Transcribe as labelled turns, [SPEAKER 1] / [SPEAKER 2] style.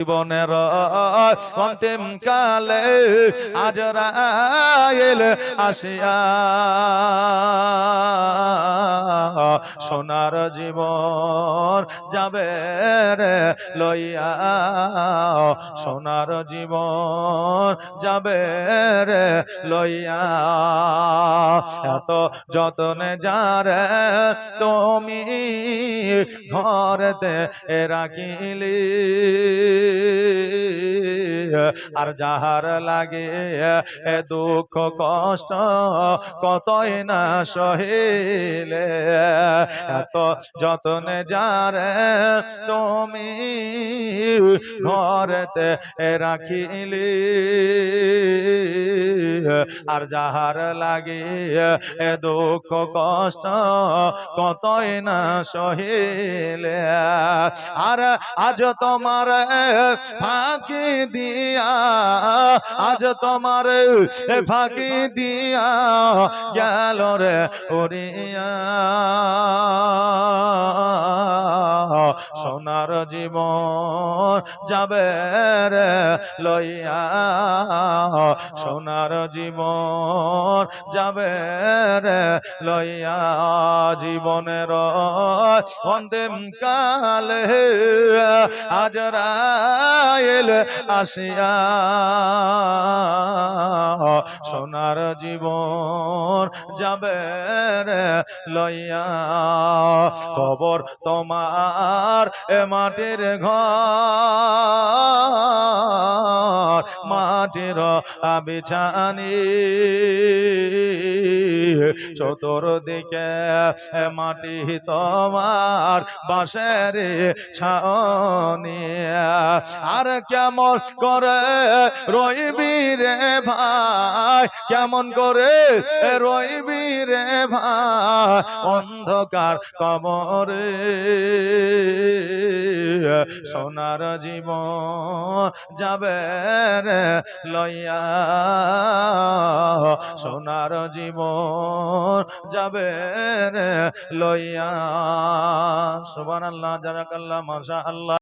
[SPEAKER 1] জীবনের অন্তিম কালে আজ রায়েল আসিয়া সোনার জীবন যাবে রে লইয়া। সোনার জীবন যাবে রে লইয়া। এত যতনে যারে তুমি ঘরেতে রাখিলি। আর যাহার লাগে এ দুঃখ, কষ্ট কতই না সহিলে। এত যতনে যারে তুমি ঘরেতে রাখিলি। আর যাহার লাগে এ দুঃখ, কষ্ট কতই না সহিলে। আর আজ তোমার ফাঁকি দিয়া আজ তোমার ফাঁকি দিয়া গেল রে উড়িয়া সোনার জীবন যাবে রে লইয়া। সোনার জীবন যাবে রে লইয়া। জীবনের অন্তিম কালে আজ রায়েল আসিয়া। সোনার জীবন যাবে লইয়া। কবর তোমার এ মাটির ঘর মাটির বিছানি চতুর্দিকে মাটি তোমার বাঁশের ছাউনি। আর কেমন করে রইবি রে ভাই, কেমন করে রইবি রে ভাই, অন্ধকার কবরে। সোনার জীবন যাবে লইয়া। সোনার জীবন যাবে লইয়া। সোবান আল্লাহ যারা কাল্লা মাসা মাশাআল্লাহ।